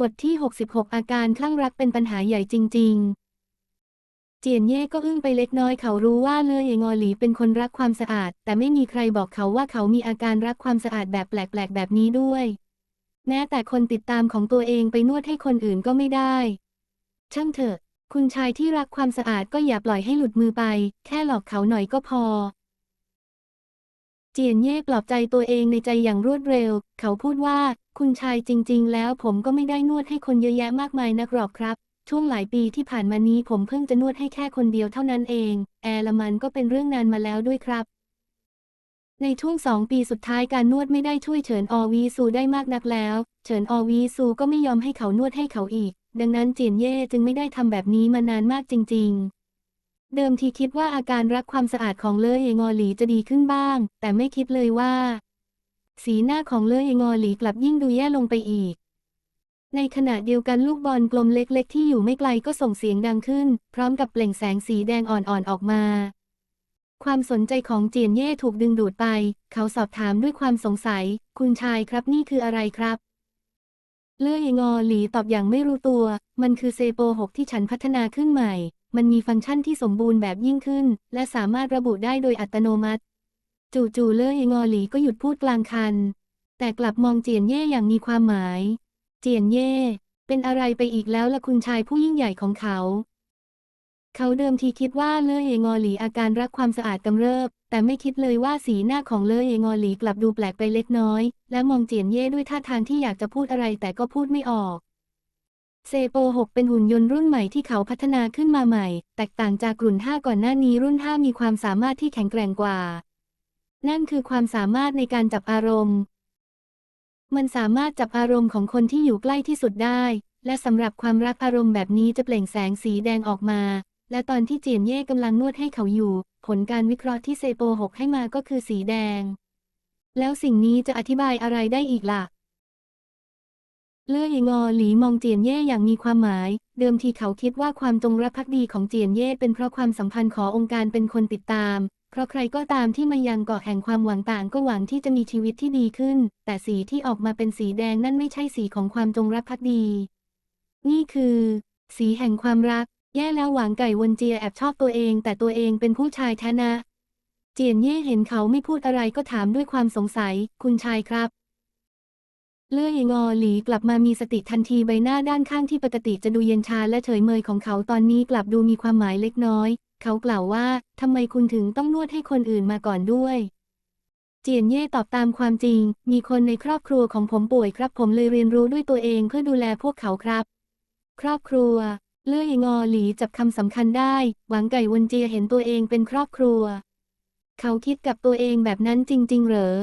บทที่ 66 อาการคลั่งรักเป็นปัญหาใหญ่จริง ๆ เจียนเย่ก็อึ้งไปเล็กน้อยเขารู้ว่าเลอเองอหลีเป็นคนรักความสะอาด แต่ไม่มีใครบอกเขาว่าเขามีอาการรักความสะอาดแบบแปลกๆ แบบนี้ด้วย แม้แต่คนติดตามของตัวเองไปนวดให้คนอื่นก็ไม่ได้ ช่างเถอะ คุณชายที่รักความสะอาดก็อย่าปล่อยให้หลุดมือไป แค่หลอกเขาหน่อยก็พอ เจียนเย่ปลอบใจตัวเองในใจอย่างรวดเร็ว เขาพูดว่า คุณชายจริง ๆ แล้วผมก็ไม่ได้นวดให้คนเยอะแยะมากมายนักหรอกครับ ช่วงหลายปีที่ผ่านมานี้ผมเพิ่งจะนวดให้แค่คนเดียวเท่านั้นเอง แอร์ลมันก็เป็นเรื่องนานมาแล้วด้วยครับในช่วงสองปีสุดท้ายการนวดไม่ได้ช่วยเฉินอวีซูได้มากนักแล้ว เฉินออวีซูก็ไม่ยอมให้เขานวดให้เขาอีก ดังนั้นเจียนเย่จึงไม่ได้ทำแบบนี้มานานมากจริง ๆ เดิมทีคิดว่าอาการรักความสะอาดของเลอเองอหลีจะดีขึ้นบ้าง แต่ไม่คิดเลยว่า สีหน้าของเลอเองอหลีกลับยิ่งดูแย่ลงไปอีก ในขณะเดียวกันลูกบอลกลมเล็กๆ ที่อยู่ไม่ไกลก็ส่งเสียงดังขึ้น พร้อมกับเปล่งแสงสีแดงอ่อนๆออกมา ความสนใจของเจียนเย่ถูกดึงดูดไป เขาสอบถามด้วยความสงสัย คุณชายครับนี่คืออะไรครับ เลื่อยงอหลีตอบอย่างไม่รู้ตัว มันคือเซโปหกที่ฉันพัฒนาขึ้นใหม่ มันมีฟังก์ชันที่สมบูรณ์แบบยิ่งขึ้น และสามารถระบุได้โดยอัตโนมัติ จู่ๆเลื่อยงอหลีก็หยุดพูดกลางคัน แต่กลับมองเจียนเย่อย่างมีความหมาย เจียนเย่ เป็นอะไรไปอีกแล้วล่ะคุณชายผู้ยิ่งใหญ่ของเขา เขาเดิมทีคิดว่าเลอเองอหลีอาการรักความสะอาดกำเริบ แต่ไม่คิดเลยว่าสีหน้าของเลอเองอหลีกลับดูแปลกไปเล็กน้อย และมองเจียนเย่ด้วยท่าทางที่อยากจะพูดอะไรแต่ก็พูดไม่ออก เซโป6เป็นหุ่นยนต์รุ่นใหม่ที่เขาพัฒนาขึ้นมาใหม่ แตกต่างจากรุ่น5ก่อนหน้านี้รุ่น5มีความสามารถที่แข็งแกร่งกว่า นั่นคือความสามารถในการจับอารมณ์ มันสามารถจับอารมณ์ของคนที่อยู่ใกล้ที่สุดได้ และสำหรับความรักอารมณ์แบบนี้จะเปล่งแสงสีแดงออกมา และตอนที่เจียนเย่กำลังนวดให้เขาอยู่ ผลการวิเคราะห์ที่เซโปหกให้มาก็คือสีแดง แล้วสิ่งนี้จะอธิบายอะไรได้อีกล่ะ เลื่อยงอหลีมองเจียนเย่อย่างมีความหมาย เดิมทีเขาคิดว่าความจงรักภักดีของเจียนเย่เป็นเพราะความสัมพันธ์ขององค์การเป็นคนติดตาม เพราะใครก็ตามที่มายังเกาะแห่งความหวังต่างก็หวังที่จะมีชีวิตที่ดีขึ้น แต่สีที่ออกมาเป็นสีแดงนั่นไม่ใช่สีของความจงรักภักดี นี่คือ สีแห่งความรัก แย่แล้วหวังไก่วนเจียแอบชอบตัวเอง แต่ตัวเองเป็นผู้ชายแท้นะ เจียนเย่เห็นเขาไม่พูดอะไรก็ถามด้วยความสงสัย คุณชายครับ เลื่อยงอหลีกลับมามีสติทันทีใบหน้าด้านข้างที่ปกติจะดูเย็นชาและเฉยเมยของเขาตอนนี้กลับดูมีความหมายเล็กน้อย เขากล่าวว่าทำไมคุณถึงต้องนวดให้คนอื่นมาก่อนด้วยเจียนเย่ตอบตามความจริง มีคนในครอบครัวของผมป่วยครับ ผมเลยเรียนรู้ด้วยตัวเองเพื่อดูแลพวกเขาครับ ครอบครัว เลื่อยงอหลีจับคำสำคัญได้ หวังไก่วนเจียเห็นตัวเองเป็นครอบครัว เขาคิดกับตัวเองแบบนั้นจริง ๆ เหรอ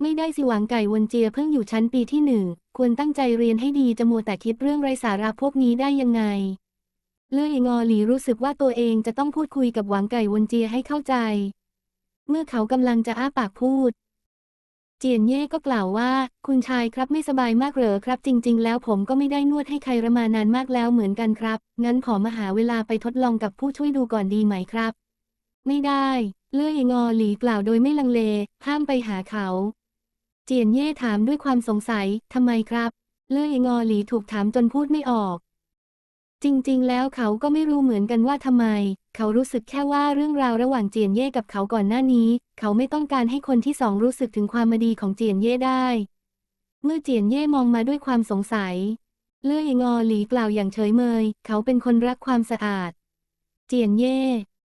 ไม่ได้สิหวังไก่วนเจียเพิ่งอยู่ชั้นปีที่หนึ่ง ควรตั้งใจเรียนให้ดีจะมัวแต่คิดเรื่องไร้สาระพวกนี้ได้ยังไง เลื่อยงอหลีรู้สึกว่าตัวเองจะต้องพูดคุยกับหวังไก่วนเจียให้เข้าใจ เมื่อเขากำลังจะอ้าปากพูด เจียนเย่ก็กล่าวว่า คุณชายครับไม่สบายมากเหรอครับ จริง ๆ แล้วผมก็ไม่ได้นวดให้ใครระมานานมากแล้วเหมือนกันครับ งั้นขอมาหาเวลาไปทดลองกับผู้ช่วยดูก่อนดีไหมครับ ไม่ได้ เลื่อยงอหลีกล่าวโดยไม่ลังเลห้ามไปหาเขา เจียนเย่ถามด้วยความสงสัยทำไมครับ เลื่อยงอหลีถูกถามจนพูดไม่ออก จริง ๆ แล้วเขาก็ไม่รู้เหมือนกันว่าทำไม เขารู้สึกแค่ว่าเรื่องราวระหว่างเจียนเย่กับเขาก่อนหน้านี้ เขาไม่ต้องการให้คนที่สองรู้สึกถึงความมาดีของเจียนเย่ได้ เมื่อเจียนเย่มองมาด้วยความสงสัย เลื่อยงอหลีกล่าวอย่างเฉยเมย เขาเป็นคนรักความสะอาด เจียนเย่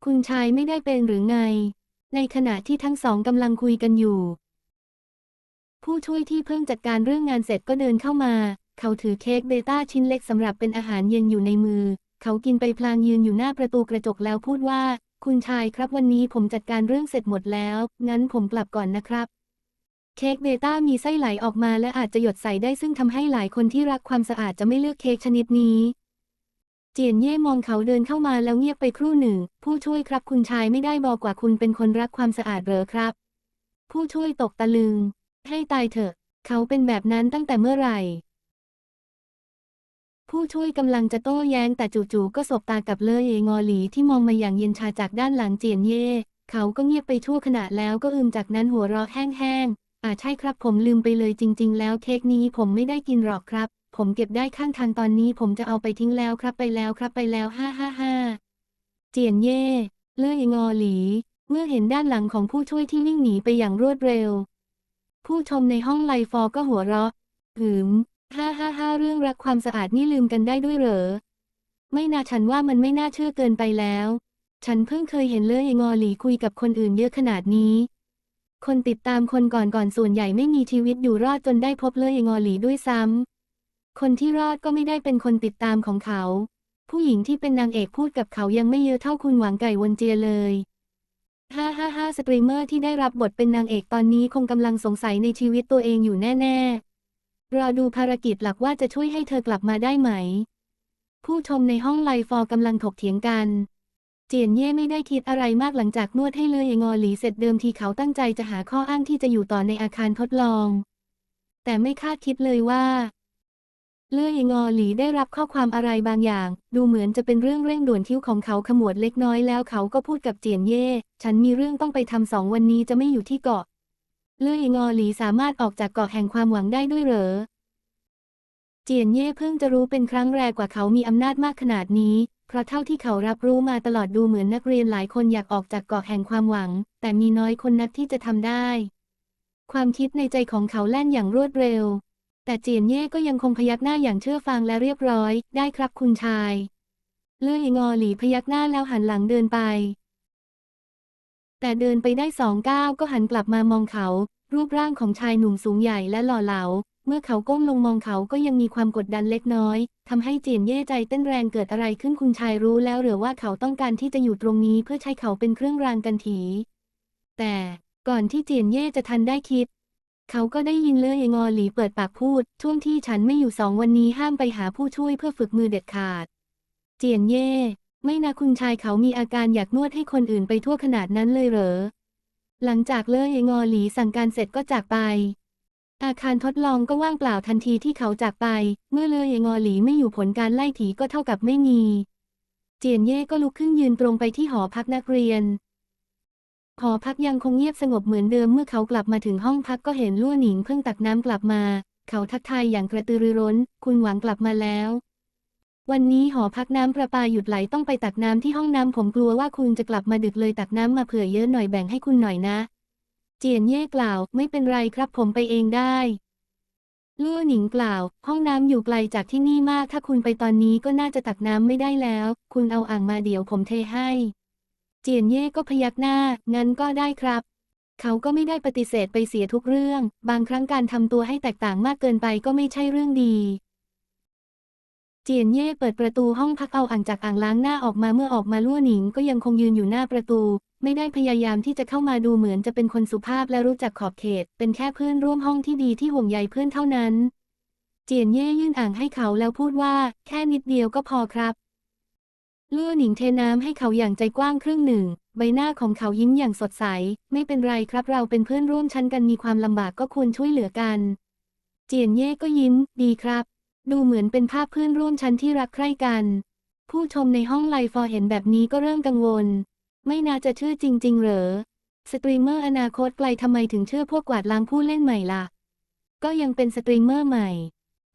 คุณชายไม่ได้เป็นหรือไง ในขณะที่ทั้งสองกำลังคุยกันอยู่ ผู้ช่วยที่เพิ่งจัดการเรื่องงานเสร็จก็เดินเข้ามา เขาถือเค้กเบต้าชิ้นเล็กสำหรับเป็นอาหารเย็นอยู่ในมือ เขากินไปพลางยืนอยู่หน้าประตูกระจกแล้วพูดว่า คุณชายครับวันนี้ผมจัดการเรื่องเสร็จหมดแล้ว งั้นผมกลับก่อนนะครับ เค้กเบต้ามีไส้ไหลออกมาและอาจจะหยดใส่ได้ซึ่งทำให้หลายคนที่รักความสะอาดจะไม่เลือกเค้กชนิดนี้ เจียนเย่มองเขาเดินเข้ามาแล้วเงียบไปครู่หนึ่ง ผู้ช่วยครับคุณชายไม่ได้บอกว่าคุณเป็นคนรักความสะอาดเหรอครับ ผู้ช่วยตกตะลึง ให้ตายเถอะ เขาเป็นแบบนั้นตั้งแต่เมื่อไหร่ ผู้ช่วยกำลังจะโต้แย้งแต่จู่ๆก็สบตากับเลอเยงอหลีที่มองมาอย่างเย็นชาจากด้านหลังเจียนเย่ เขาก็เงียบไปชั่วขณะแล้วก็อืมจากนั้นหัวเราะแห้งๆ อาใช่ครับผมลืมไปเลยจริง ๆ แล้วเค้กนี้ผมไม่ได้กินหรอกครับ ผมเก็บได้ข้างทางตอนนี้ผมจะเอาไปทิ้งแล้วครับไปแล้วครับไปแล้วห้าห้าห้าเจียนเย่ เล่ยงอหลี เมื่อเห็นด้านหลังของผู้ช่วยที่วิ่งหนีไปอย่างรวดเร็ว ผู้ชมในห้องไลฟอร์ก็หัวเราะหืม ห้าห้าห้าเรื่องรักความสะอาดนี่ลืมกันได้ด้วยเหรอ ไม่น่าฉันว่ามันไม่น่าเชื่อเกินไปแล้ว ฉันเพิ่งเคยเห็นเลยงอหลีคุยกับคนอื่นเยอะขนาดนี้ คนติดตามคนก่อนๆส่วนใหญ่ไม่มีชีวิตอยู่รอดจนได้พบเลยงอหลีด้วยซ้ำ คนที่รอดก็ไม่ได้เป็นคนติดตามของเขา ผู้หญิงที่เป็นนางเอกพูดกับเขายังไม่เยอะเท่าคุณหวังไก่วนเจียเลยฮ่าฮ่าฮ่าสตรีมเมอร์ที่ได้รับบทเป็นนางเอกตอนนี้คงกำลังสงสัยในชีวิตตัวเองอยู่แน่ ๆ รอดูภารกิจหลักว่าจะช่วยให้เธอกลับมาได้ไหม ผู้ชมในห้องไลฟอร์กำลังถกเถียงกัน เจียนเย่ไม่ได้คิดอะไรมากหลังจากนวดให้เลยงอหลีเสร็จเดิมทีเขาตั้งใจจะหาข้ออ้างที่จะอยู่ต่อในอาคารทดลอง แต่ไม่คาดคิดเลยว่า เลื่อยงอหลีได้รับข้อความอะไรบางอย่าง ดูเหมือนจะเป็นเรื่องเร่งด่วนคิ้วของเขาขมวดเล็กน้อยแล้วเขาก็พูดกับเจียนเย่ ฉันมีเรื่องต้องไปทำสองวันนี้จะไม่อยู่ที่เกาะ เลื่อยงอหลีสามารถออกจากเกาะแห่งความหวังได้ด้วยเหรอ เจียนเย่เพิ่งจะรู้เป็นครั้งแรกกว่าเขามีอำนาจมากขนาดนี้ เพราะเท่าที่เขารับรู้มาตลอดดูเหมือนนักเรียนหลายคนอยากออกจากเกาะแห่งความหวัง แต่มีน้อยคนนักที่จะทำได้ ความคิดในใจของเขาแล่นอย่างรวดเร็ว แต่เจียนเย่ก็ยังคงพยักหน้าอย่างเชื่อฟังและเรียบร้อย ได้ครับคุณชาย เลื่อยงอหลีพยักหน้าแล้วหันหลังเดินไป แต่เดินไปได้สองก้าวก็หันกลับมามองเขา รูปร่างของชายหนุ่มสูงใหญ่และหล่อเหลา เมื่อเขาก้มลงมองเขาก็ยังมีความกดดันเล็กน้อยทำให้เจียนเย่ใจเต้นแรงเกิดอะไรขึ้นคุณชายรู้แล้วหรือว่าเขาต้องการที่จะอยู่ตรงนี้เพื่อใช้เขาเป็นเครื่องรางกันถี แต่ก่อนที่เจียนเย่จะทันได้คิด เขาก็ได้ยินเลื่อยงอหลีเปิดปากพูด ช่วงที่ฉันไม่อยู่สองวันนี้ห้ามไปหาผู้ช่วยเพื่อฝึกมือเด็ดขาด เจียนเย่ ไม่นะคุณชายเขามีอาการอยากนวดให้คนอื่นไปทั่วขนาดนั้นเลยเหรอ หลังจากเล่ยงอหลีสั่งการเสร็จก็จากไป อาคารทดลองก็ว่างเปล่าทันทีที่เขาจากไป เมื่อเล่ยงอหลีไม่อยู่ผลการไล่ถีก็เท่ากับไม่มี เจียนเย่ก็ลุกขึ้นยืนตรงไปที่หอพักนักเรียน หอพักยังคงเงียบสงบเหมือนเดิมเมื่อเขากลับมาถึงห้องพักก็เห็นลู่หนิงเพิ่งตักน้ำกลับมา เขาทักทายอย่างกระตือรือร้น คุณหวังกลับมาแล้ว วันนี้หอพักน้ำประปาหยุดไหลต้องไปตักน้ำที่ห้องน้ำผมกลัวว่าคุณจะกลับมาดึกเลยตักน้ำมาเผื่อเยอะหน่อยแบ่งให้คุณหน่อยนะ เจียนเย่กล่าว ไม่เป็นไรครับผมไปเองได้ลู่หนิงกล่าว ห้องน้ำอยู่ไกลจากที่นี่มาก ถ้าคุณไปตอนนี้ก็น่าจะตักน้ำไม่ได้แล้ว คุณเอาอ่างมาเดี๋ยวผมเทให้ เจียนเย่ก็พยักหน้า งั้นก็ได้ครับ เขาก็ไม่ได้ปฏิเสธไปเสียทุกเรื่อง บางครั้งการทำตัวให้แตกต่างมากเกินไปก็ไม่ใช่เรื่องดี เจียนเย่เปิดประตูห้องพักเอาอ่างจากอ่างล้างหน้าออกมาเมื่อออกมาลู่หนิงก็ยังคงยืนอยู่หน้าประตู ไม่ได้พยายามที่จะเข้ามาดูเหมือนจะเป็นคนสุภาพและรู้จักขอบเขต เป็นแค่เพื่อนร่วมห้องที่ดีที่ห่วงใยเพื่อนเท่านั้น เจียนเย่ยื่นอ่างให้เขาแล้วพูดว่า แค่นิดเดียวก็พอครับลู่หนิงเทน้ำให้เขาอย่างใจกว้างครึ่งหนึ่ง ใบหน้าของเขายิ้มอย่างสดใส ไม่เป็นไรครับเราเป็นเพื่อนร่วมชั้นกันมีความลำบากก็ควรช่วยเหลือกัน เจียนเย่ก็ยิ้ม ดีครับ ดูเหมือนเป็นภาพเพื่อนร่วมชั้นที่รักใคร่กัน ผู้ชมในห้องไลฟ์ฟอร์เห็นแบบนี้ก็เริ่มกังวล ไม่น่าจะเชื่อจริง ๆ เหรอ สตรีมเมอร์อนาคตไกลทำไมถึงเชื่อพวกกวาดล้างผู้เล่นใหม่ล่ะ ก็ยังเป็นสตรีมเมอร์ใหม่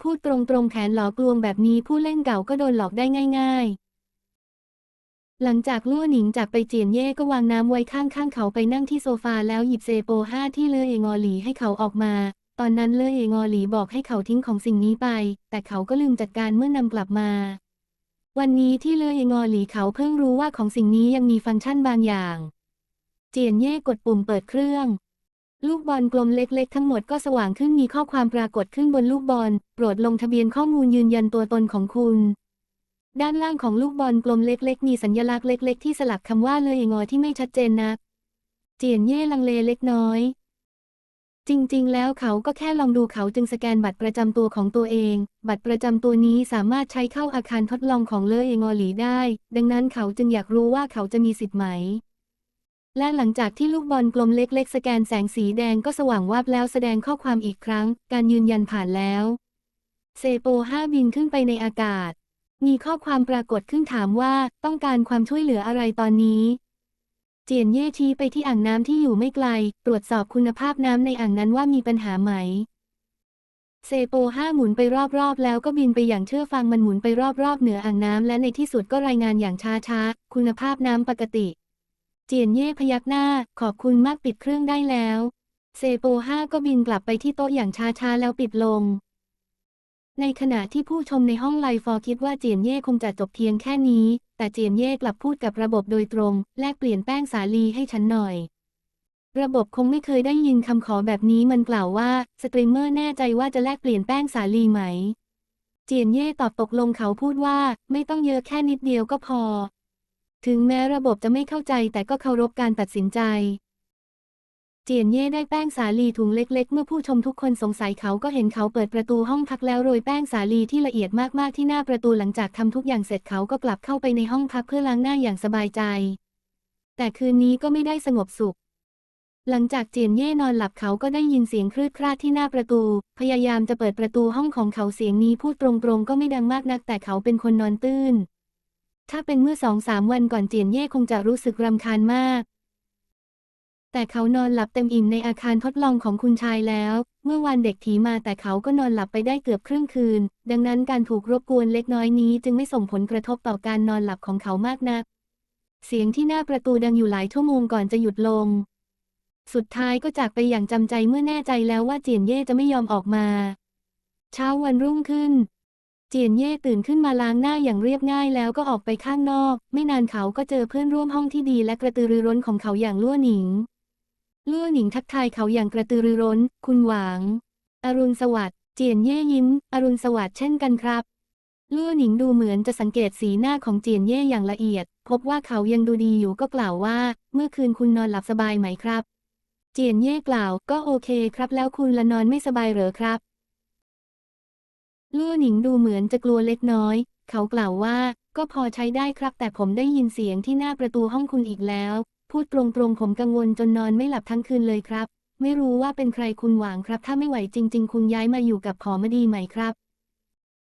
พูดตรงๆแผนหลอกลวงแบบนี้ผู้เล่นเก่าก็โดนหลอกได้ง่าย ๆ หลังจากลู่หนิงจากไปเจียนเย่ก็วางน้ำไว้ข้างๆเขาไปนั่งที่โซฟาแล้วหยิบเซโปห้าที่เลอเองอหลีให้เขาออกมา ตอนนั้นเล่อเองอหลีบอกให้เขาทิ้งของสิ่งนี้ไป แต่เขาก็ลืมจัดการเมื่อนำกลับมา วันนี้ที่เล่อเองอหลีเขาเพิ่งรู้ว่าของสิ่งนี้ยังมีฟังก์ชันบางอย่าง เจียนเย่กดปุ่มเปิดเครื่อง ลูกบอลกลมเล็กๆ ทั้งหมดก็สว่างขึ้นมีข้อความปรากฏขึ้นบนลูกบอล โปรดลงทะเบียนข้อมูลยืนยันตัวตนของคุณ ด้านล่างของลูกบอลกลมเล็ก ๆ มีสัญลักษณ์เล็ก ๆ ที่สลักคำว่าเลอเองอที่ไม่ชัดเจนนัก เจียนเย่ลังเลเล็กน้อย จริง ๆ แล้วเขาก็แค่ลองดูเขาจึงสแกนบัตรประจำตัวของตัวเอง บัตรประจำตัวนี้สามารถใช้เข้าอาคารทดลองของเลอเองอหลีได้ ดังนั้นเขาจึงอยากรู้ว่าเขาจะมีสิทธิ์ไหม และหลังจากที่ลูกบอลกลมเล็ก ๆ สแกนแสงสีแดงก็สว่างวาบแล้วแสดงข้อความอีกครั้ง การยืนยันผ่านแล้ว เซโปห้าบินขึ้นไปในอากาศ มีข้อความปรากฏขึ้นถามว่าต้องการความช่วยเหลืออะไรตอนนี้ เจียนเย่ชี้ไปที่อ่างน้ำที่อยู่ไม่ไกล ตรวจสอบคุณภาพน้ำในอ่างนั้นว่ามีปัญหาไหม เซโปห้าหมุนไปรอบๆ แล้วก็บินไปอย่างเชื่อฟังมันหมุนไปรอบๆ เหนืออ่างน้ำและในที่สุดก็รายงานอย่างช้าๆ คุณภาพน้ำปกติ เจียนเย่พยักหน้า ขอบคุณมากปิดเครื่องได้แล้ว เซโปห้าก็บินกลับไปที่โต๊ะอย่างช้าๆ แล้วปิดลง ในขณะที่ผู้ชมในห้องไลฟ์ฟอร์คิดว่าเจียนเย่คงจะจบเพียงแค่นี้ แต่เจียนเย่กลับพูดกับระบบโดยตรง แลกเปลี่ยนแป้งสาลีให้ฉันหน่อย ระบบคงไม่เคยได้ยินคำขอแบบนี้มันกล่าวว่าสตรีมเมอร์แน่ใจว่าจะแลกเปลี่ยนแป้งสาลีไหม เจียนเย่ตอบตกลงเขาพูดว่าไม่ต้องเยอะแค่นิดเดียวก็พอ ถึงแม้ระบบจะไม่เข้าใจแต่ก็เคารพการตัดสินใจ เจียนเย่ได้แป้งสาลีถุงเล็ก ๆ เมื่อผู้ชมทุกคนสงสัยเขาก็เห็นเขาเปิดประตูห้องพักแล้วโรยแป้งสาลีที่ละเอียดมากๆที่หน้าประตูหลังจากทำทุกอย่างเสร็จเขาก็กลับเข้าไปในห้องพักเพื่อล้างหน้าอย่างสบายใจ แต่คืนนี้ก็ไม่ได้สงบสุข หลังจากเจียนเย่นอนหลับเขาก็ได้ยินเสียงครืดคราดที่หน้าประตู พยายามจะเปิดประตูห้องของเขาเสียงนี้พูดตรงๆ ก็ไม่ดังมากนัก แต่เขาเป็นคนนอนตื้นถ้าเป็นเมื่อสองสามวันก่อนเจียนเย่คงจะรู้สึกรำคาญมาก แต่เขานอนหลับเต็มอิ่มในอาคารทดลองของคุณชายแล้ว เมื่อวันเด็กผีมาแต่เขาก็นอนหลับไปได้เกือบครึ่งคืน ดังนั้นการถูกรบกวนเล็กน้อยนี้จึงไม่ส่งผลกระทบต่อการนอนหลับของเขามากนัก เสียงที่หน้าประตูดังอยู่หลายชั่วโมงก่อนจะหยุดลง สุดท้ายก็จากไปอย่างจำใจเมื่อแน่ใจแล้วว่าเจียนเย่จะไม่ยอมออกมา เช้าวันรุ่งขึ้น เจียนเย่ตื่นขึ้นมาล้างหน้าอย่างเรียบง่ายแล้วก็ออกไปข้างนอก ไม่นานเขาก็เจอเพื่อนร่วมห้องที่ดีและกระตือรือร้นของเขาอย่างลั่วหนิง ลั่หนิงทักทายเขาอย่างกระตือรือร้น คุณหวาง อรุณสวัสดิ์ เจียนเย่ยิ้ม อรุณสวัสดิ์เช่นกันครับลั่หนิงดูเหมือนจะสังเกตสีหน้าของเจียนเย่อย่างละเอียด พบว่าเขายังดูดีอยู่ก็กล่าวว่า เมื่อคืนคุณนอนหลับสบายไหมครับ เจียนเย่กล่าว ก็โอเคครับ แล้วคุณละนอนไม่สบายเหรอครับ ลู่หนิงดูเหมือนจะกลัวเล็กน้อย เขากล่าวว่า ก็พอใช้ได้ครับ แต่ผมได้ยินเสียงที่หน้าประตูห้องคุณอีกแล้ว พูดตรงๆผมกังวลจนนอนไม่หลับทั้งคืนเลยครับ ไม่รู้ว่าเป็นใครคุณหวางครับ ถ้าไม่ไหวจริง ๆ คุณย้ายมาอยู่กับขอมาดีไหมครับ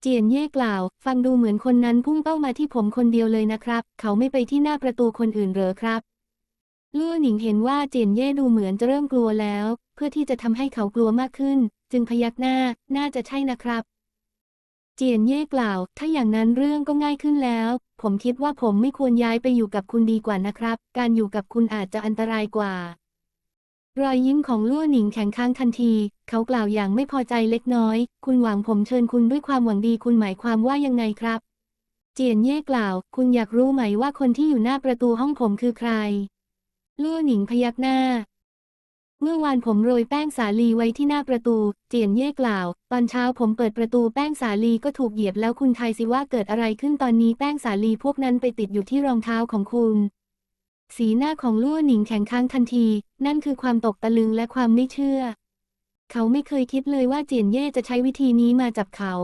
เจียนเย่กล่าว ฟังดูเหมือนคนนั้นพุ่งเป้ามาที่ผมคนเดียวเลยนะครับ เขาไม่ไปที่หน้าประตูคนอื่นเหรอครับลู่หนิงเห็นว่าเจียนเย่ดูเหมือนจะเริ่มกลัวแล้ว เพื่อที่จะทำให้เขากลัวมากขึ้น จึงพยักหน้า น่าจะใช่นะครับ เจียนเย่กล่าว ถ้าอย่างนั้นเรื่องก็ง่ายขึ้นแล้ว ผมคิดว่าผมไม่ควรย้ายไปอยู่กับคุณดีกว่านะครับ การอยู่กับคุณอาจจะอันตรายกว่า รอยยิ้มของลู่หนิงแข็งค้างทันที เขากล่าวอย่างไม่พอใจเล็กน้อย คุณหวังผมเชิญคุณด้วยความหวังดีคุณหมายความว่ายังไงครับ เจียนเย่กล่าว คุณอยากรู้ไหมว่าคนที่อยู่หน้าประตูห้องผมคือใครลู่หนิงพยักหน้า เมื่อวานผมโรยแป้งสาลีไว้ที่หน้าประตู เจียนเย่กล่าว ตอนเช้าผมเปิดประตูแป้งสาลีก็ถูกเหยียบแล้วคุณทายสิว่าเกิดอะไรขึ้นตอนนี้แป้งสาลีพวกนั้นไปติดอยู่ที่รองเท้าของคุณ สีหน้าของลู่หนิงแข็งค้างทันที นั่นคือความตกตะลึงและความไม่เชื่อ เขาไม่เคยคิดเลยว่าเจียนเย่จะใช้วิธีนี้มาจับเขา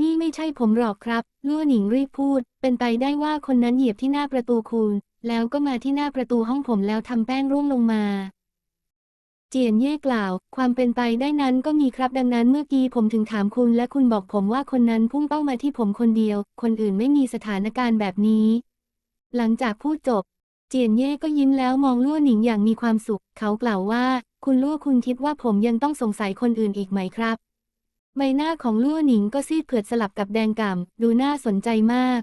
นี่ไม่ใช่ผมหรอกครับ ลู่หนิงรีบพูด เป็นไปได้ว่าคนนั้นเหยียบที่หน้าประตูคุณ แล้วก็มาที่หน้าประตูห้องผมแล้วทำแป้งร่วงลงมา เจียนเย่กล่าว ความเป็นไปได้นั้นก็มีครับดังนั้นเมื่อกี้ผมถึงถามคุณและคุณบอกผมว่าคนนั้นพุ่งเป้ามาที่ผมคนเดียว คนอื่นไม่มีสถานการณ์แบบนี้ หลังจากพูดจบ เจียนเย่ก็ยิ้มแล้วมองลู่หนิงอย่างมีความสุข เขากล่าวว่า คุณลู่คุณคิดว่าผมยังต้องสงสัยคนอื่นอีกไหมครับ ใบหน้าของลู่หนิงก็ซีดเผือดสลับกับแดงก่ำดูน่าสนใจมาก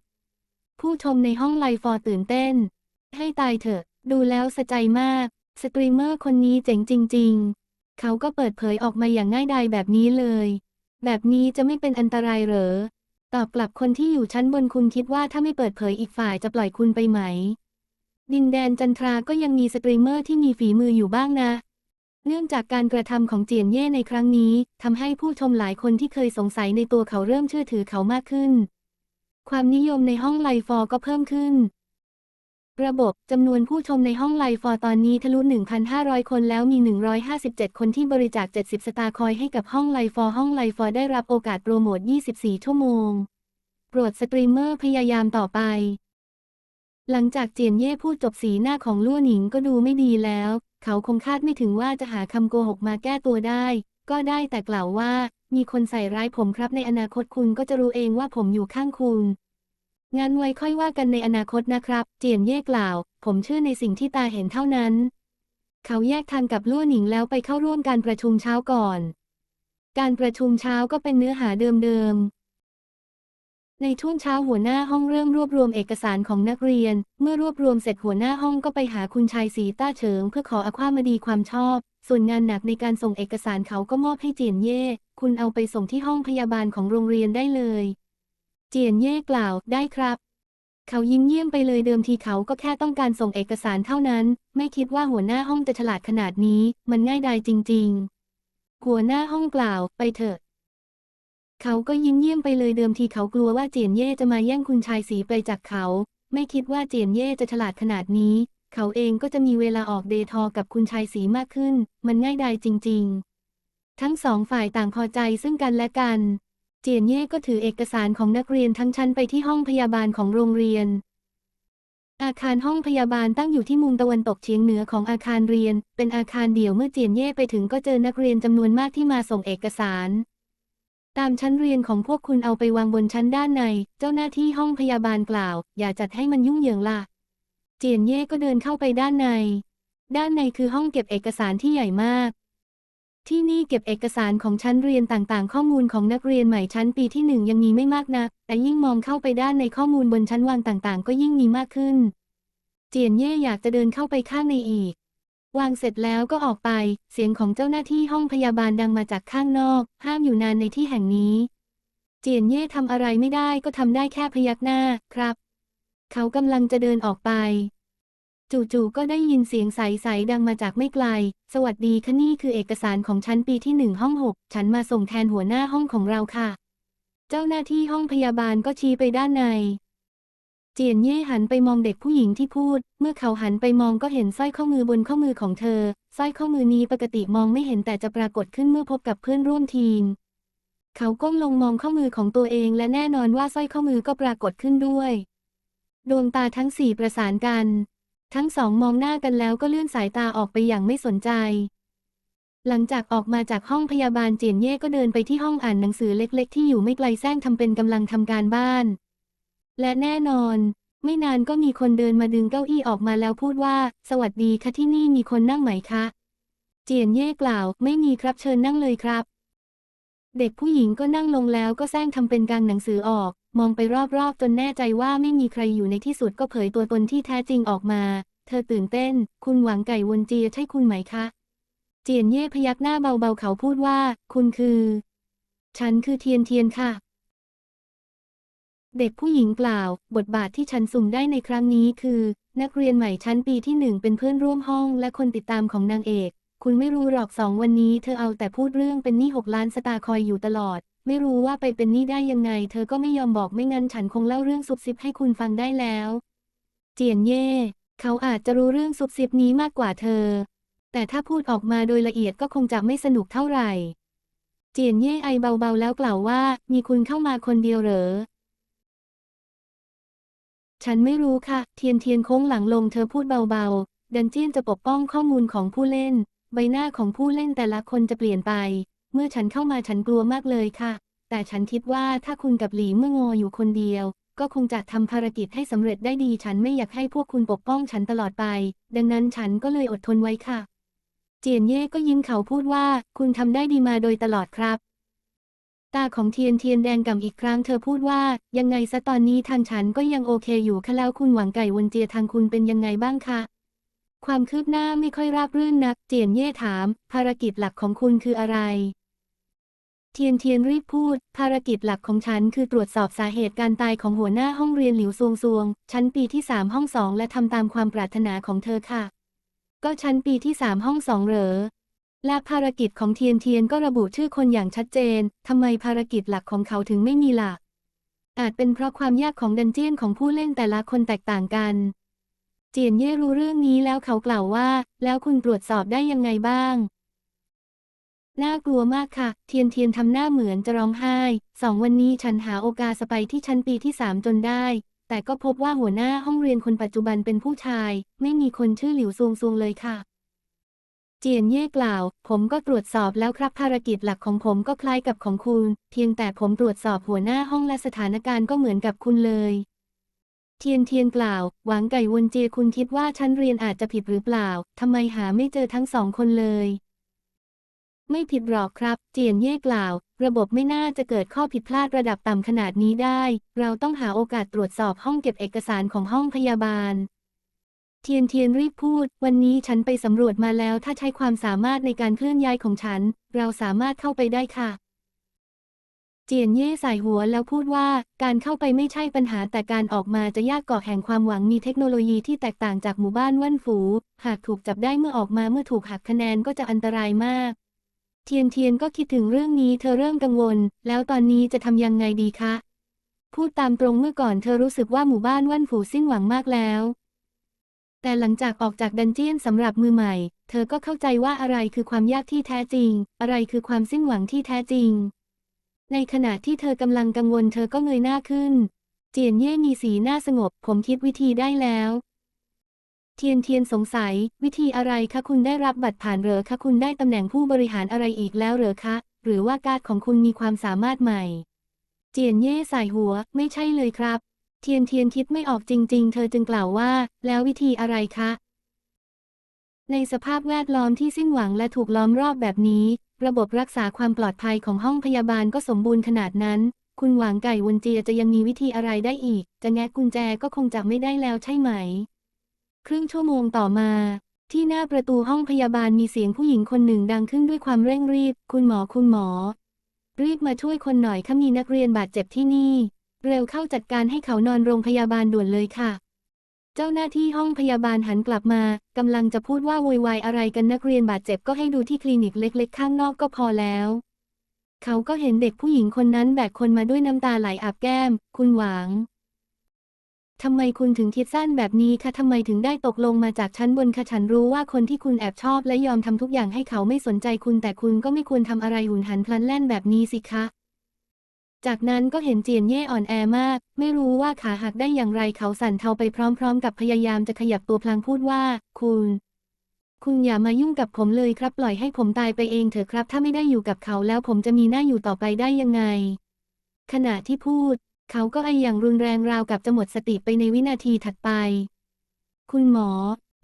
ผู้ชมในห้องไลฟอร์ตื่นเต้น ให้ตายเถอะ ดูแล้วสะใจมาก สตรีมเมอร์คนนี้เจ๋งจริง ๆ เขาก็เปิดเผยออกมาอย่างง่ายดายแบบนี้เลย แบบนี้จะไม่เป็นอันตรายเหรอ ตอบกลับคนที่อยู่ชั้นบนคุณคิดว่าถ้าไม่เปิดเผยอีกฝ่ายจะปล่อยคุณไปไหม ดินแดนจันทราก็ยังมีสตรีมเมอร์ที่มีฝีมืออยู่บ้างนะ เนื่องจากการกระทำของเจียนเย่ในครั้งนี้ทำให้ผู้ชมหลายคนที่เคยสงสัยในตัวเขาเริ่มเชื่อถือเขามากขึ้น ความนิยมในห้องไลฟอร์ก็เพิ่มขึ้น ระบบจำนวนผู้ชมในห้องไลฟ์ฟอร์ตอนนี้ทะลุ 1,500 คนแล้วมี 157 คนที่บริจาค 70 สตาคอยให้กับห้องไลฟ์ฟอร์ห้องไลฟอร์ได้รับโอกาสโปรโมท 24 ชั่วโมง โปรดสตรีมเมอร์พยายามต่อไป หลังจากเจียนเย่พูดจบสีหน้าของลู่หนิงก็ดูไม่ดีแล้ว เขาคงคาดไม่ถึงว่าจะหาคำโกหกมาแก้ตัวได้ ก็ได้แต่กล่าวว่า มีคนใส่ร้ายผมครับในอนาคตคุณก็จะรู้เองว่าผมอยู่ข้างคุณ งั้นไว้ค่อยว่ากันในอนาคตนะครับ เจียนเย่กล่าว ผมเชื่อในสิ่งที่ตาเห็นเท่านั้น เขาแยกทางกับลู่หนิงแล้วไปเข้าร่วมการประชุมเช้าก่อน การประชุมเช้าก็เป็นเนื้อหาเดิมๆ ในช่วงเช้าหัวหน้าห้องเริ่มรวบรวมเอกสารของนักเรียน เมื่อรวบรวมเสร็จหัวหน้าห้องก็ไปหาคุณชายสีต้าเฉิง เพื่อขออความมาดีความชอบ ส่วนงานหนักในการส่งเอกสารเขาก็มอบให้เจียนเย่ คุณเอาไปส่งที่ห้องพยาบาลของโรงเรียนได้เลย เจียนเย่กล่าว ได้ครับ เขายิ้มเยี่ยมไปเลยเดิมทีเขาก็แค่ต้องการส่งเอกสารเท่านั้น ไม่คิดว่าหัวหน้าห้องจะฉลาดขนาดนี้ มันง่ายดายจริง ๆ หัวหน้าห้องกล่าว ไปเถอะ เขาก็ยิ้มเยี่ยมไปเลยเดิมทีเขากลัวว่าเจียนเย่จะมาแย่งคุณชายสีไปจากเขา ไม่คิดว่าเจียนเย่จะฉลาดขนาดนี้ เขาเองก็จะมีเวลาออกเดทอกับคุณชายสีมากขึ้น มันง่ายดายจริง ๆ ทั้งสองฝ่ายต่างพอใจซึ่งกันและกัน เจียนเย่ก็ถือเอกสารของนักเรียนทั้งชั้นไปที่ห้องพยาบาลของโรงเรียน อาคารห้องพยาบาลตั้งอยู่ที่มุมตะวันตกเฉียงเหนือของอาคารเรียน เป็นอาคารเดี่ยวเมื่อเจียนเย่ไปถึงก็เจอนักเรียนจำนวนมากที่มาส่งเอกสาร ตามชั้นเรียนของพวกคุณเอาไปวางบนชั้นด้านใน เจ้าหน้าที่ห้องพยาบาลกล่าว อย่าจัดให้มันยุ่งเหยิงล่ะ เจียนเย่ก็เดินเข้าไปด้านใน ด้านในคือห้องเก็บเอกสารที่ใหญ่มาก ที่นี่เก็บเอกสารของชั้นเรียนต่างๆ ข้อมูลของนักเรียนใหม่ชั้นปีที่หนึ่งยังมีไม่มากนัก แต่ยิ่งมองเข้าไปด้านในข้อมูลบนชั้นวางต่างๆ ก็ยิ่งมีมากขึ้น เจียนเย่อยากจะเดินเข้าไปข้างในอีก วางเสร็จแล้วก็ออกไป เสียงของเจ้าหน้าที่ห้องพยาบาลดังมาจากข้างนอก ห้ามอยู่นานในที่แห่งนี้ เจียนเย่ทำอะไรไม่ได้ก็ทำได้แค่พยักหน้าครับ เขากำลังจะเดินออกไป จู่ๆก็ได้ยินเสียงใสๆดังมาจากไม่ไกล สวัสดีค่ะนี่คือเอกสารของชั้นปีที่หนึ่งห้องหกฉันมาส่งแทนหัวหน้าห้องของเราค่ะ เจ้าหน้าที่ห้องพยาบาลก็ชี้ไปด้านใน เจียนเย่หันไปมองเด็กผู้หญิงที่พูด เมื่อเขาหันไปมองก็เห็นสร้อยข้อมือบนข้อมือของเธอ สร้อยข้อมือนี้ปกติมองไม่เห็นแต่จะปรากฏขึ้นเมื่อพบกับเพื่อนร่วมทีม เขาก้มลงมองข้อมือของตัวเองและแน่นอนว่าสร้อยข้อมือก็ปรากฏขึ้นด้วย ดวงตาทั้งสี่ประสานกัน ทั้งสองมองหน้ากันแล้วก็เลื่อนสายตาออกไปอย่างไม่สนใจ หลังจากออกมาจากห้องพยาบาลเจียนเย่ก็เดินไปที่ห้องอ่านหนังสือเล็กๆ ที่อยู่ไม่ไกลแซงทำเป็นกำลังทำการบ้าน และแน่นอน ไม่นานก็มีคนเดินมาดึงเก้าอี้ออกมาแล้วพูดว่า สวัสดีค่ะที่นี่มีคนนั่งไหมคะ เจียนเย่กล่าว ไม่มีครับเชิญนั่งเลยครับ เด็กผู้หญิงก็นั่งลงแล้วก็แซงทำเป็นกางหนังสือออก มองไปรอบๆ จนแน่ใจว่าไม่มีใครอยู่ในที่สุดก็เผยตัวตนที่แท้จริงออกมา เธอตื่นเต้น คุณหวังไก่วนเจียใช่คุณไหมคะ เจียนเย่พยักหน้าเบาๆเขาพูดว่า คุณคือ ฉันคือเทียนเทียนค่ะ เด็กผู้หญิงกล่าว บทบาทที่ฉันสุ่มได้ในครั้งนี้คือ นักเรียนใหม่ชั้นปีที่หนึ่งเป็นเพื่อนร่วมห้องและคนติดตามของนางเอก คุณไม่รู้หรอกสองวันนี้เธอเอาแต่พูดเรื่องเป็นหนี้หกล้านสตาร์คอยอยู่ตลอด ไม่รู้ว่าไปเป็นหนี้ได้ยังไง เธอก็ไม่ยอมบอกไม่งั้นฉันคงเล่าเรื่องซุบซิบให้คุณฟังได้แล้ว เจียนเย่ เขาอาจจะรู้เรื่องซุบซิบนี้มากกว่าเธอ แต่ถ้าพูดออกมาโดยละเอียดก็คงจะไม่สนุกเท่าไหร่ เจียนเย่ไอเบาๆแล้วกล่าวว่า มีคุณเข้ามาคนเดียวเหรอฉันไม่รู้ค่ะ เทียนเทียนโค้งหลังลงเธอพูดเบาๆ ดันเจียนจะปกป้องข้อมูลของผู้เล่น ใบหน้าของผู้เล่นแต่ละคนจะเปลี่ยนไป เมื่อฉันเข้ามาฉันกลัวมากเลยค่ะ แต่ฉันคิดว่าถ้าคุณกับหลีเมื่องออยู่คนเดียว ก็คงจะทำภารกิจให้สำเร็จได้ดี ฉันไม่อยากให้พวกคุณปกป้องฉันตลอดไป ดังนั้นฉันก็เลยอดทนไว้ค่ะ เจียนเย่ก็ยิ้มเขาพูดว่า คุณทำได้ดีมาโดยตลอดครับตาของเทียนเทียนแดงก่ำอีกครั้งเธอพูดว่า ยังไงซะตอนนี้ทางฉันก็ยังโอเคอยู่ค่ะแล้วคุณหวังไก่วนเจียทางคุณเป็นยังไงบ้างคะ ความคืบหน้าไม่ค่อยราบรื่นนัก เจียนเย่ถาม ภารกิจหลักของคุณคืออะไร เทียนเทียนรีบพูด ภารกิจหลักของฉันคือตรวจสอบสาเหตุการตายของหัวหน้าห้องเรียนหลิวซวงซวง ชั้นปีที่สามห้องสองและทำตามความปรารถนาของเธอค่ะ ก็ชั้นปีที่สามห้องสองเหรอและภารกิจของเทียนเทียนก็ระบุชื่อคนอย่างชัดเจน ทำไมภารกิจหลักของเขาถึงไม่มีหลัก อาจเป็นเพราะความยากของดันเจียนของผู้เล่นแต่ละคนแตกต่างกัน เจียนเย่รู้เรื่องนี้แล้วเขากล่าวว่า แล้วคุณตรวจสอบได้ยังไงบ้าง น่ากลัวมากค่ะ เทียนเทียนทำหน้าเหมือนจะร้องไห้ สองวันนี้ฉันหาโอกาสไปที่ชั้นปีที่สามจนได้ แต่ก็พบว่าหัวหน้าห้องเรียนคนปัจจุบันเป็นผู้ชาย ไม่มีคนชื่อหลิวซวงซวงเลยค่ะ เจียนเย่กล่าว ผมก็ตรวจสอบแล้วครับภารกิจหลักของผมก็คล้ายกับของคุณ เพียงแต่ผมตรวจสอบหัวหน้าห้องและสถานการณ์ก็เหมือนกับคุณเลย เทียนเทียนกล่าว หวังไก่วนเจียคุณคิดว่าชั้นเรียนอาจจะผิดหรือเปล่า ทำไมหาไม่เจอทั้งสองคนเลย ไม่ผิดหรอกครับ เจียนเย่กล่าว ระบบไม่น่าจะเกิดข้อผิดพลาดระดับต่ำขนาดนี้ได้ เราต้องหาโอกาสตรวจสอบห้องเก็บเอกสารของห้องพยาบาล เทียนเทียนรีบพูด วันนี้ฉันไปสำรวจมาแล้ว ถ้าใช้ความสามารถในการเคลื่อนย้ายของฉัน เราสามารถเข้าไปได้ค่ะ เจียนเย่ใส่หัวแล้วพูดว่า การเข้าไปไม่ใช่ปัญหาแต่การออกมาจะยากก่อแห่งความหวังมีเทคโนโลยีที่แตกต่างจากหมู่บ้านว่านฝู หากถูกจับได้เมื่อออกมาเมื่อถูกหักคะแนนก็จะอันตรายมาก เทียนเทียนก็คิดถึงเรื่องนี้เธอเริ่มกังวล แล้วตอนนี้จะทำยังไงดีคะ พูดตามตรงเมื่อก่อนเธอรู้สึกว่าหมู่บ้านว่านฝูสิ้นหวังมากแล้วแต่หลังจากออกจากดันเจียนสำหรับมือใหม่ เธอก็เข้าใจว่าอะไรคือความยากที่แท้จริง อะไรคือความสิ้นหวังที่แท้จริง ในขณะที่เธอกำลังกังวลเธอก็เงยหน้าขึ้น เจียนเย่มีสีหน้าสงบ ผมคิดวิธีได้แล้ว เทียนเทียนสงสัย วิธีอะไรคะคุณได้รับบัตรผ่านเหรอคะคุณได้ตำแหน่งผู้บริหารอะไรอีกแล้วเหรอคะ หรือว่าการ์ดของคุณมีความสามารถใหม่ เจียนเย่ใส่หัว ไม่ใช่เลยครับ เทียนเทียนคิดไม่ออกจริง ๆ เธอจึงกล่าวว่า แล้ววิธีอะไรคะในสภาพแวดล้อมที่สิ้นหวังและถูกล้อมรอบแบบนี้ ระบบรักษาความปลอดภัยของห้องพยาบาลก็สมบูรณ์ขนาดนั้น คุณหวางไก่วนเจียจะยังมีวิธีอะไรได้อีก จะแงะกุญแจก็คงจับไม่ได้แล้วใช่ไหม ครึ่งชั่วโมงต่อมา ที่หน้าประตูห้องพยาบาลมีเสียงผู้หญิงคนหนึ่งดังขึ้นด้วยความเร่งรีบ คุณหมอคุณหมอ รีบมาช่วยคนหน่อยค่ะมีนักเรียนบาดเจ็บที่นี่ เร็วเข้าจัดการให้เขานอนโรงพยาบาลด่วนเลยค่ะ เจ้าหน้าที่ห้องพยาบาลหันกลับมากำลังจะพูดว่าโวยวายอะไรกันนักเรียนบาดเจ็บก็ให้ดูที่คลินิกเล็กๆ ข้างนอกก็พอแล้ว เขาก็เห็นเด็กผู้หญิงคนนั้นแบกคนมาด้วยน้ำตาไหลอาบแก้ม คุณหวางทำไมคุณถึงคิดสั้นแบบนี้คะทำไมถึงได้ตกลงมาจากชั้นบนคะฉันรู้ว่าคนที่คุณแอบชอบและยอมทำทุกอย่างให้เขาไม่สนใจคุณแต่คุณก็ไม่ควรทำอะไรหุนหันพลันแล่นแบบนี้สิคะ จากนั้นก็เห็นเจียนเย่อ่อนแอมาก ไม่รู้ว่าขาหักได้อย่างไรเขาสั่นเทาไปพร้อมๆ กับพยายามจะขยับตัวพลางพูดว่า คุณ คุณอย่ามายุ่งกับผมเลยครับ ปล่อยให้ผมตายไปเองเถอะครับ ถ้าไม่ได้อยู่กับเขาแล้วผมจะมีหน้าอยู่ต่อไปได้ยังไง ขณะที่พูด เขาก็ไออย่างรุนแรงราวกับจะหมดสติไปในวินาทีถัดไป คุณหมอ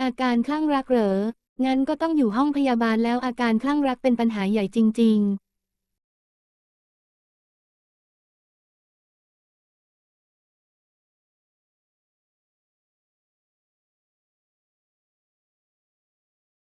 อาการคลั่งรักเหรองั้นก็ต้องอยู่ห้องพยาบาลแล้วอาการคลั่งรักเป็นปัญหาใหญ่จริง ๆ